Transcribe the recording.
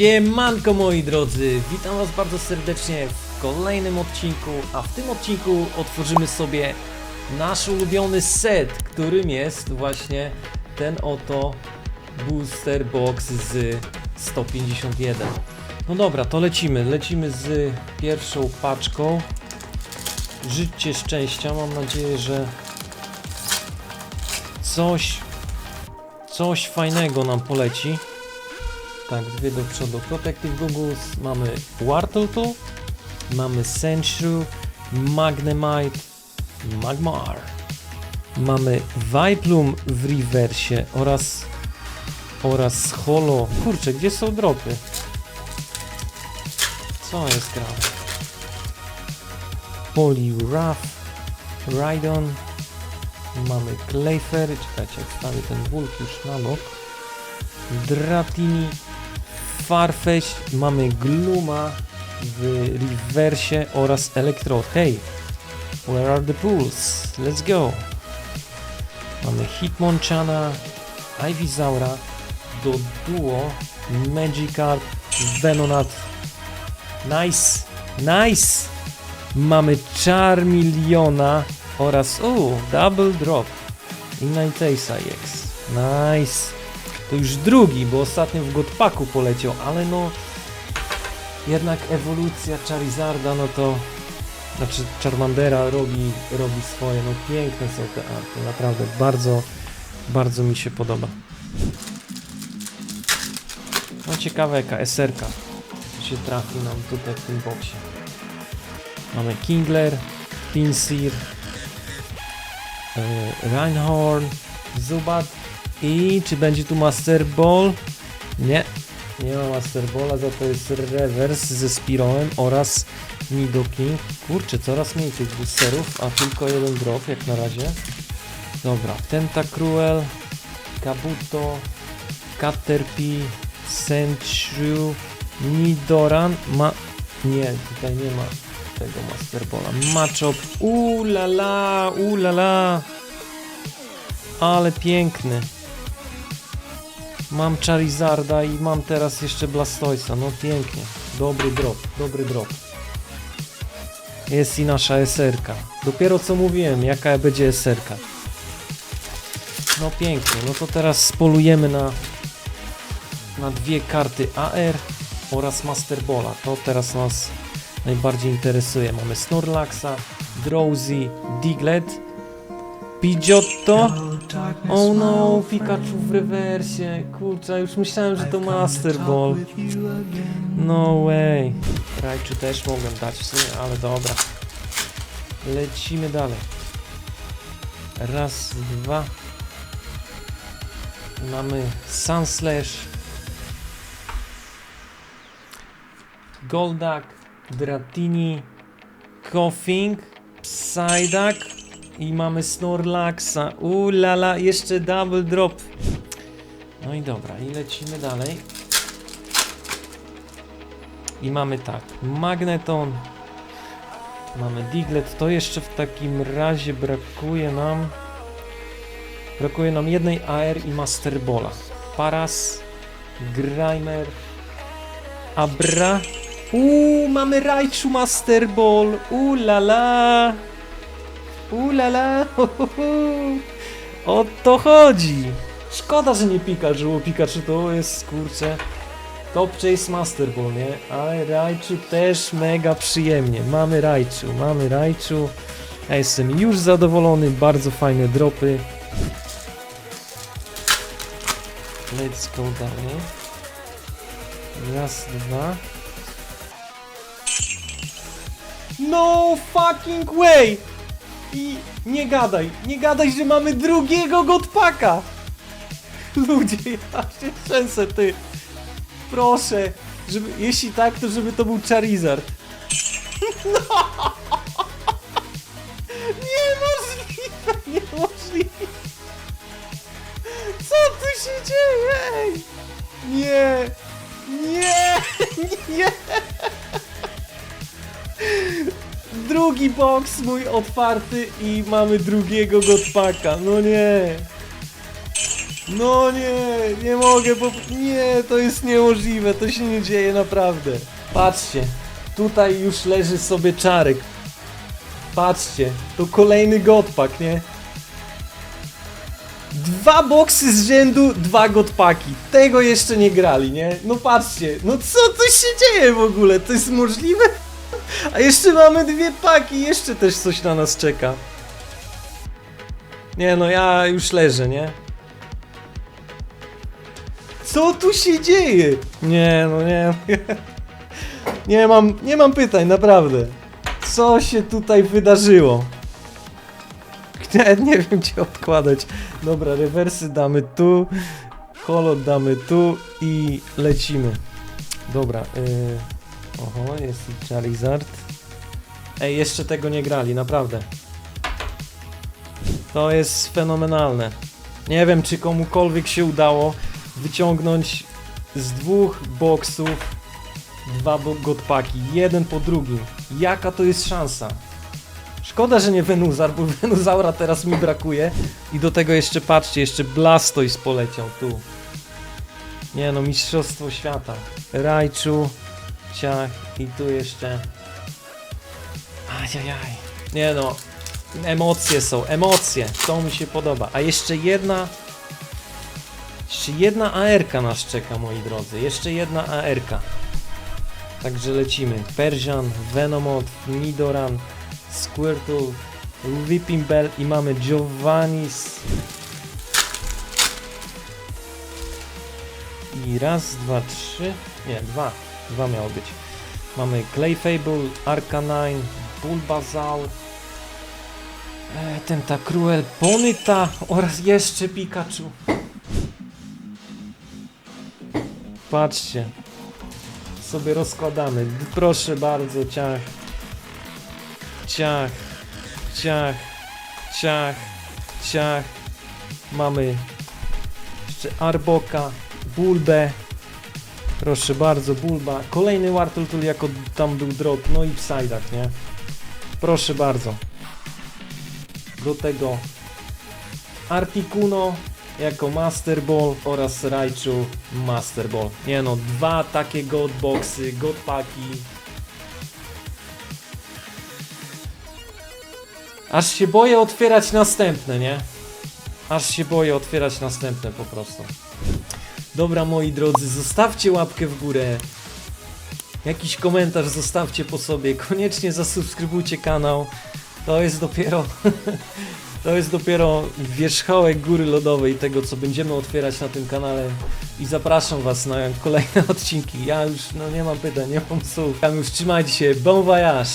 Siemanko moi drodzy, witam was bardzo serdecznie w kolejnym odcinku, a w tym odcinku otworzymy sobie nasz ulubiony set, którym jest właśnie ten oto booster box z 151. No dobra, to lecimy, lecimy z pierwszą paczką. Życzcie szczęścia, mam nadzieję, że coś, coś fajnego nam poleci. Tak, dwie do przodu. Protective Goggles, mamy Wartortle, mamy Sandshrew, Magnemite, Magmar. Mamy Viplum w rewersie oraz oraz Holo. Kurczę, gdzie są dropy? Co jest grane? Poliwrath, Rhydon, mamy Clayfair, czekajcie, wstawię ten bulk już na bok. Dratini, Farfetch, mamy Gluma w rewersie oraz Electro. Hey, where are the pools? Let's go. Mamy Hitmonchana, Ivysaura, do duo, Magikarp, Venonat. Nice, nice. Mamy Charmeleona oraz, o, Double Drop. Igniteisa X. Nice. To już drugi, bo ostatnio w Godpaku poleciał, ale no jednak ewolucja Charizarda, no to znaczy Charmandera robi, robi swoje, no piękne są te arty, naprawdę bardzo, bardzo mi się podoba. No ciekawe jaka SR-ka się trafi nam tutaj w tym boksie. Mamy Kingler, Pinsir, yy, Reinhorn, Zubat, i czy będzie tu Master Ball? Nie, nie ma Master Balla, za to jest Reverse ze Spiroem oraz Nidoking. Kurczę, coraz mniej tych boosterów, a tylko jeden drop jak na razie. Dobra, Tentacruel, Kabuto, Caterpie, Sandshrew, Nidoran, ma... Nie, tutaj nie ma tego Master Balla. Machop, ulala, ulala. Ale piękny. Mam Charizarda i mam teraz jeszcze Blastoisa. No pięknie. Dobry drop, dobry drop. Jest i nasza SR-ka. Dopiero co mówiłem, jaka będzie SR-ka. No pięknie. No to teraz spolujemy na, na dwie karty AR oraz Master Balla. To teraz nas najbardziej interesuje. Mamy Snorlaxa, Drowsy, Diglett, Pidgeotto. Oh no, Pikachu w rewersie. Kurczę, już myślałem, że to Master Ball. No way. Rajczu też mogłem dać w sumie, ale dobra. Lecimy dalej. Raz, dwa. Mamy Sunslash. Goldak, Dratini, Koffing, Psyduck i mamy Snorlaxa. Ulala, jeszcze double drop. No i dobra, i lecimy dalej. I mamy tak, Magneton. Mamy Diglett. To jeszcze w takim razie brakuje nam... Brakuje nam jednej AR i Master Balla. Paras, Grimer, Abra. Uuu, mamy Raichu Master Ball. Ulala. Ulala. O to chodzi. Szkoda, że nie Pikachu, bo Pikachu to jest, kurczę, Top Chase Master Ball, nie? Ale Raichu też mega przyjemnie. Mamy Raichu, mamy Raichu. Ja jestem już zadowolony, bardzo fajne dropy. Let's go dalej. Raz, dwa. No fucking way! I nie gadaj, nie gadaj, że mamy drugiego Godpaka! Ludzie, ja się trzęsę, ty. Proszę, żeby, jeśli tak, to żeby to był Charizard. No! Niemożliwe, niemożliwe. Co tu się dzieje? Ej! Nie, nie, nie. Drugi box mój otwarty i mamy drugiego Godpaka. No nie. No nie, nie mogę, bo nie, to jest niemożliwe, to się nie dzieje naprawdę. Patrzcie, tutaj już leży sobie czarek. Patrzcie, to kolejny godpak, nie? Dwa boksy z rzędu, dwa godpaki. Tego jeszcze nie grali, nie? No patrzcie, no co tu się dzieje w ogóle? To jest możliwe? A jeszcze mamy dwie paki, jeszcze też coś na nas czeka. Nie no, ja już leżę, nie? Co tu się dzieje? Nie no, nie. Nie mam, nie mam pytań, naprawdę. Co się tutaj wydarzyło? Nie, nie wiem gdzie odkładać. Dobra, rewersy damy tu, kolor damy tu i lecimy. Dobra, yy... oho, jest Charizard. Ej, jeszcze tego nie grali, naprawdę. To jest fenomenalne. Nie wiem, czy komukolwiek się udało wyciągnąć z dwóch boksów dwa godpaki, jeden po drugim. Jaka to jest szansa? Szkoda, że nie Venuzar, bo Venuzaura teraz mi brakuje. I do tego jeszcze, patrzcie, jeszcze Blastoise poleciał tu. Nie no, Mistrzostwo Świata. Raichu, ciach i tu jeszcze... Ajajaj. Nie no, emocje są, emocje. To mi się podoba. A jeszcze jedna... Jeszcze jedna ARK nas czeka, moi drodzy. Jeszcze jedna ARK. Także lecimy. Persian, Venomoth, Nidoran, Squirtle, Whipping Bell i mamy Giovannis. I raz, dwa, trzy. Nie, dwa. Dwa miało być. Mamy Clayfable, Arcanine, Bulbasaur, e, Tentacruel, Ponyta oraz jeszcze Pikachu. Patrzcie. Sobie rozkładamy. Proszę bardzo, ciach. Ciach. Ciach. Ciach. Ciach. Mamy jeszcze Arboka, Bulbę. Proszę bardzo, Bulba. Kolejny Wartortle jako tam był drop. No i Psyduck, nie? Proszę bardzo. Do tego Articuno jako Master Ball oraz Raichu Master Ball. Nie no, dwa takie God Boxy, God Paki. Aż się boję otwierać następne, nie? Aż się boję otwierać następne po prostu. Dobra moi drodzy, zostawcie łapkę w górę. Jakiś komentarz zostawcie po sobie. Koniecznie zasubskrybujcie kanał. To jest dopiero To jest dopiero wierzchołek góry lodowej tego, co będziemy otwierać na tym kanale. I zapraszam Was na kolejne odcinki. Ja już no, nie mam pytań, nie mam słów. Tam już trzymajcie się. Bon voyage!